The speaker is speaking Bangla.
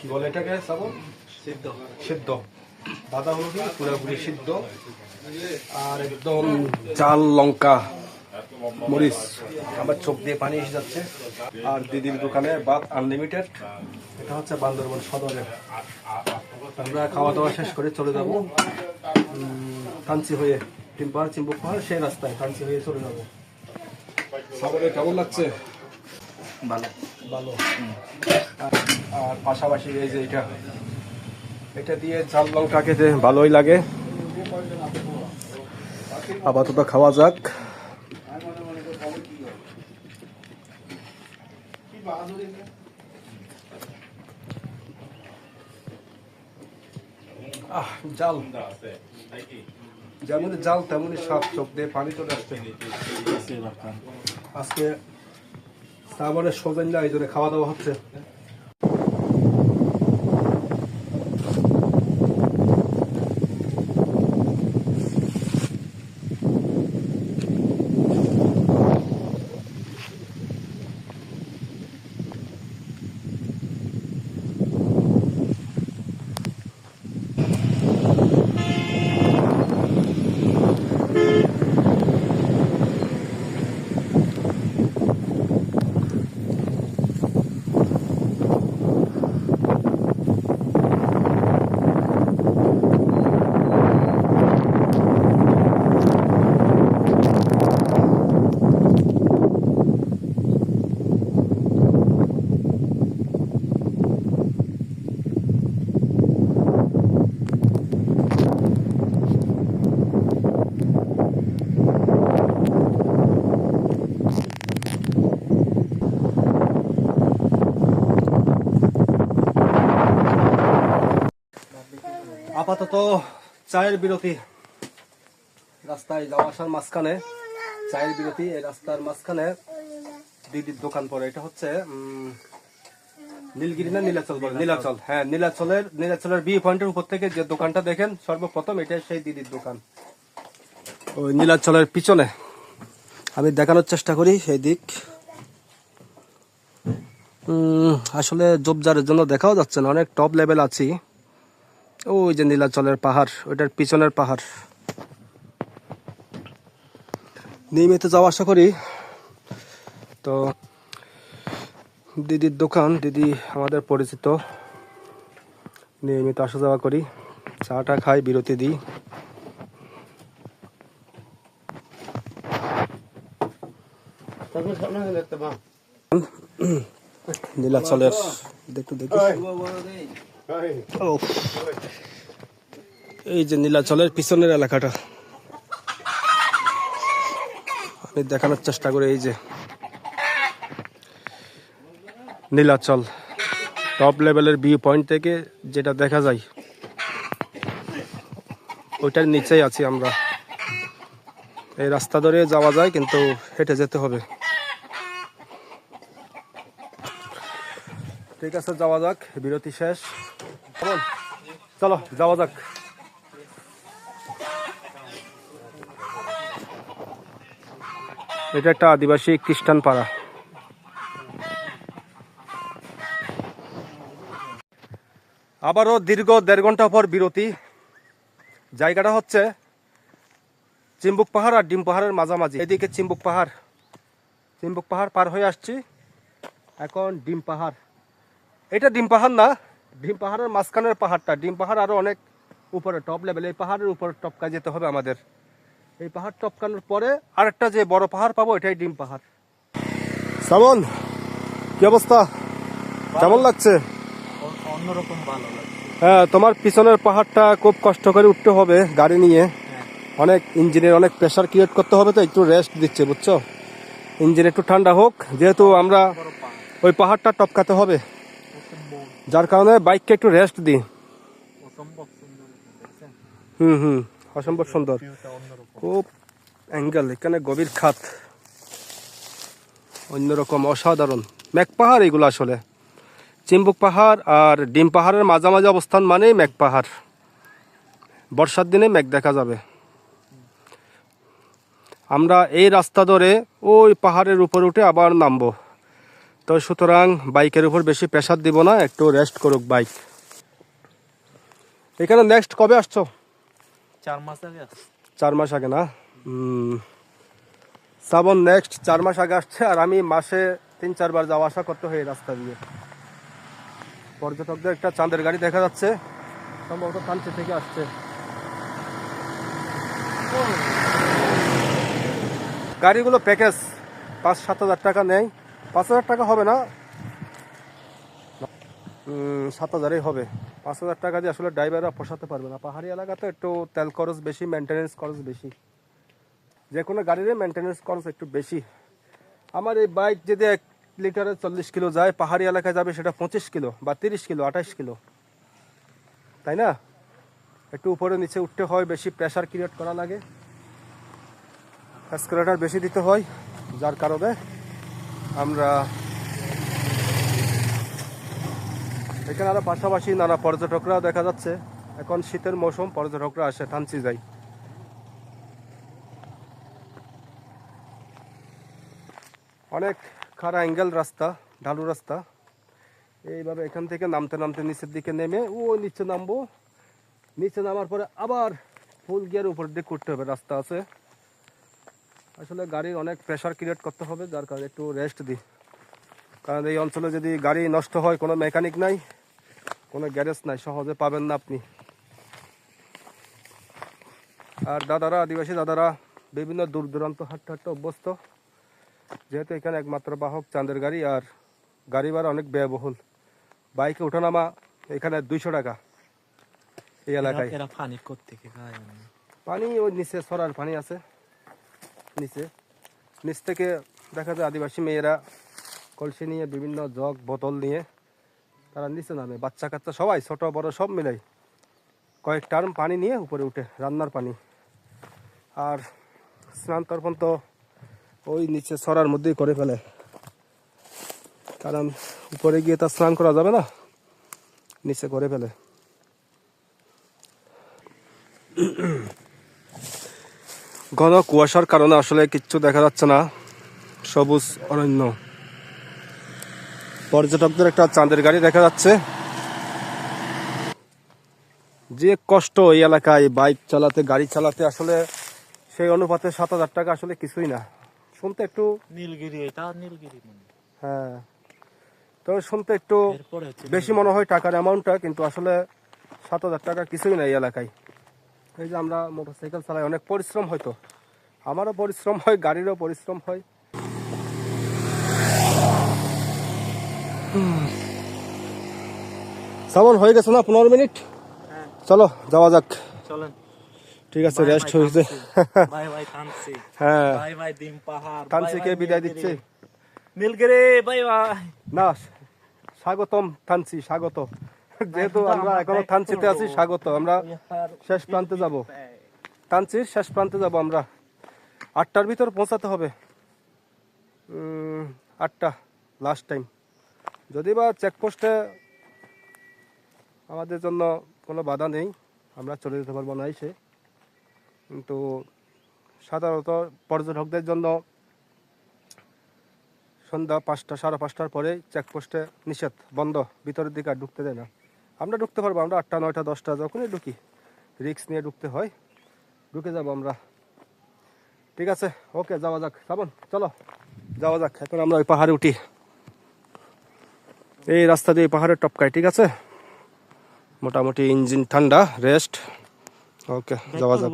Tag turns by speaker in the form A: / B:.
A: কি বলে এটাকে শ্রাবণ
B: সিদ্ধ।
A: সিদ্ধ। বাঁধা হলো কি পুরোপুরি সিদ্ধ। আর একদম চাল লঙ্কা মরিচ আমার চোখ দিয়ে পানি এসে যাচ্ছে। আর দিদির দোকানে বাদ আনলিমিটেড। এটা হচ্ছে বান্দরবন সদরে আমরা খাওয়া দাওয়া শেষ করে চলে যাব। কাঞ্চি হয়ে টিম্পার চিম্বুক পাহাড় সেই রাস্তায় কাঞ্চি হয়ে চলে যাব। সাগরে কেমন লাগছে?
B: ভালো।
A: ভালো। আর- পাশাপাশি এই যে এটা এটা দিয়ে ঝাল লঙ্কা খেতে ভালোই লাগে। আপাতত খাওয়া যাক। জাল। যেমন জাল তেমনই সব চোখ দিয়ে পানি চলে আসছে। আজকে শ্রাবণের সৌজন্য এই জন্য খাওয়া দাওয়া হচ্ছে। আপাতত চায়ের বিরতি। রাস্তায় যাওয়া আসার মাঝখানে, চায়ের বিরতি, এই রাস্তার মাঝখানে দিদির দোকান পড়ে। এটা হচ্ছে নীলগিরি না নীলাচল বলে? নীলাচল। হ্যাঁ নীলাচলের নীলাচলের বি পয়েন্টের উপর থেকে যে দোকানটা দেখেন, সর্বপ্রথম এটা সেই দিদির দোকান। ওই নীলাচলের পিছনে। আমি দেখানোর চেষ্টা করি সেই দিক। আসলে জবজারের জন্য দেখাও যাচ্ছে না। অনেক টপ লেভেল আছি। ওই যে নীলাচলের পাহাড় ওইটার পিছনের পাহাড়। নিয়মিত যাওয়া আশা করি। তো দিদির দোকান দিদি আমাদের পরিচিত। নিয়মিত আসা যাওয়া করি চাটা খাই বিরতি দিই। নীলাচলের দেখতে দেখি এই যে নীলাচলের পিছনের এলাকাটা। আমি দেখানোর চেষ্টা করি, এই যে। নীলাচল টপ লেভেলের ভিউ পয়েন্ট থেকে যেটা দেখা যায়, ওইটার নিচেই আছি আমরা। এই রাস্তা ধরে যাওয়া যায়, কিন্তু হেঁটে যেতে হবে। ঠিক আছে, যাওয়া যাক, বিরতি শেষ? চলো, যাওয়া যাক। এটা একটা আদিবাসী খ্রিস্টান পাড়া। আবারও দীর্ঘ দেড় ঘণ্টা পর বিরতি। জায়গাটা হচ্ছে চিম্বুক পাহাড় আর ডিম পাহাড়ের মাঝামাঝি। এদিকে চিম্বুক পাহাড়। চিম্বুক পাহাড় পার হয়ে আসছি। এখন ডিম পাহাড়। এটা ডিম পাহাড় না ডিম পাহাড়ের মাঝখানের পাহাড়টা ডিম পাহাড় আরও অনেক উপরে টপ লেভেল এই পাহাড়ের উপরে টপকা যেতে হবে আমাদের। এই পাহাড় টপকানোর পরে আরেকটা যে বড় পাহাড় পাবো এটাই ডিম পাহাড়। শ্রাবণ কি অবস্থা? কেমন লাগছে?
B: অন্যরকম ভালো লাগে
A: হ্যাঁ তোমার পিছনের পাহাড়টা খুব কষ্ট করে উঠতে হবে গাড়ি নিয়ে। অনেক ইঞ্জিনের অনেক প্রেশার ক্রিয়েট করতে হবে তো একটু রেস্ট দিচ্ছে বুঝছ? ইঞ্জিন একটু ঠান্ডা হোক যেহেতু আমরা ওই পাহাড়টা টপকাতে হবে। যার কারণে বাইককে একটু রেস্ট দিই। হুম হুম, অসম্ভব সুন্দর। খুব অ্যাঙ্গেল এখানে গভীর খাত। অন্যরকম অসাধারণ। ম্যাক পাহাড় এগুলো আসলে। চিম্বুক পাহাড় আর ডিম পাহাড়ের মাঝামাঝি অবস্থান মানেই ম্যাক পাহাড়। বর্ষার দিনে ম্যাক দেখা যাবে। আমরা এই রাস্তা ধরে ওই পাহাড়ের উপরে উঠে আবার নামবো। তো সুতরাং বাইকের উপর বেশি প্রেশার দিব না একটু রেস্ট করুক বাইক। এখানে নেক্সট কবে আসছো?
B: চার মাস আগে
A: চার মাস আগে না। শ্রাবণ নেক্সট চার মাস আগে আসছে আর আমি মাসে তিন চারবার যাওয়া আসা করতে হয় রাস্তা দিয়ে। পর্যটকদের একটা চাঁদের গাড়ি দেখা যাচ্ছে সম্ভবত কাঞ্চি থেকে আসছে। গাড়িগুলো প্যাকেজ পাঁচ সাত হাজার টাকা নেয়। পাঁচ হাজার টাকা হবে না। সাত হাজারই হবে। পাঁচ হাজার টাকা দিয়ে আসলে ড্রাইভাররা পোষাতে পারবে না। পাহাড়ি এলাকাতে একটু তেল খরচ বেশি মেনটেনেন্স খরচ বেশি। যে কোনো গাড়িরই মেনটেনেন্স খরচ একটু বেশি। আমার এই বাইক যদি এক লিটারে চল্লিশ কিলো যায়, পাহাড়ি এলাকায় যাবে সেটা পঁচিশ কিলো বা তিরিশ কিলো, আঠাশ কিলো। তাই না? একটু উপরে নিচে উঠতে হয়, বেশি প্রেশার ক্রিয়েট করা লাগে। অ্যাসকেলেটার বেশি দিতে হয়, যার কারণে আমরা এখানে আরও পাশাপাশি নানা পর্যটকরা দেখা যাচ্ছে। এখন শীতের মৌসুম, পর্যটকরা আসে, থানচি যায় অনেক খারা অ্যাঙ্গেল রাস্তা, ঢালু রাস্তা। এইভাবে এখান থেকে নামতে নামতে নিচের দিকে নেমে, ও নিচে নামবো। নিচে নামার পরে আবার ফুল গিয়ার উপর দিকে করতে হবে, রাস্তা আছে। আসলে গাড়ির অনেক প্রেশার ক্রিয়েট করতে হবে যার কারণে একটু রেস্ট দিই। কারণ এই অঞ্চলে যদি গাড়ি নষ্ট হয় কোনো মেকানিক নাই কোনো গ্যারেজ নাই সহজে পাবেন না আপনি। আর দাদারা আদিবাসী দাদারা বিভিন্ন দূর দূরান্ত হাঁটতে হাঁটতে অভ্যস্ত। যেহেতু এখানে একমাত্র বাহক চাঁদের গাড়ি আর গাড়ি ভাড়া অনেক ব্যয়বহুল। বাইকে ওঠানামা এখানে দুইশো টাকা এই এলাকায়।
B: পানি
A: পানি ওই নিচে সরার পানি আছে। নিচে। নিচ থেকে দেখা যায় আদিবাসী মেয়েরা কলসি নিয়ে বিভিন্ন জগ, বোতল নিয়ে তারা নিচে নামে। বাচ্চা কাচ্চা সবাই, ছোট, বড়, সব মিলাই কয়েক টার্ম পানি নিয়ে উপরে উঠে, রান্নার পানি। আর স্নান তর্পণ তো ওই নিচে সরার মধ্যেই করে ফেলে। কারণ উপরে গিয়ে তা স্নান করা যাবে না, নিচে করে ফেলে। ঘন কুয়াশার কারণে আসলে কিচ্ছু দেখা যাচ্ছে না। সবুজ অরণ্য। পর্যটকদের একটা চাঁদের গাড়ি দেখা যাচ্ছে। যে কষ্ট এই এলাকায় বাইক চালাতে গাড়ি চালাতে আসলে সেই অনুপাতে সাত হাজার টাকা আসলে কিছুই না। শুনতে একটু
B: নীলগিরি এটা নীলগিরি হ্যাঁ।
A: তবে শুনতে একটু বেশি মনে হয় টাকার অ্যামাউন্টটা কিন্তু আসলে সাত হাজার টাকা কিছুই না এই এলাকায়। এই যে আমরা মোটরসাইকেল চালাই অনেক পরিশ্রম হয়তো আমারও পরিশ্রম হয় গাড়িরও পরিশ্রম হয়। সামন হয়ে গেছে না পনেরো মিনিট?
B: হ্যাঁ,
A: চলো যাওয়া যাক।
B: চলেন।
A: ঠিক আছে রেস্ট হয়েছে। হ্যাঁ। থানসিকে বিদায় দিচ্ছে?
B: Nilgiri bye bye.
A: না স্বাগতম থানসি স্বাগত। যেহেতু আমরা এখনও থানসিতে আছি স্বাগত। আমরা শেষ প্রান্তে যাব। টানচির শেষ প্রান্তে যাব আমরা। আটটার ভিতর পৌঁছাতে হবে। আটটা লাস্ট টাইম যদি বা চেকপোস্টে আমাদের জন্য কোনো বাধা নেই আমরা চলে যেতে পারব না এসে। কিন্তু সাধারণত পর্যটকদের জন্য সন্ধ্যা পাঁচটা সাড়ে পাঁচটার পরে চেকপোস্টে নিষেধ বন্ধ ভিতরের দিকে আর ঢুকতে দেয় না। আমরা ঢুকতে পারব আমরা আটটা নয়টা দশটা যখনই ঢুকি রিক্স নিয়ে ঢুকতে হয় ঢুকে যাব আমরা। ঠিক আছে ওকে যাওয়া যাক। সাবন চলো যাওয়া যাক। এখন আমরা ওই পাহাড়ে উঠি। এই রাস্তা দিয়ে পাহাড়ের পাহাড়ে টপকাই ঠিক আছে? মোটামুটি ইঞ্জিন ঠান্ডা রেস্ট। ওকে যাওয়া যাক।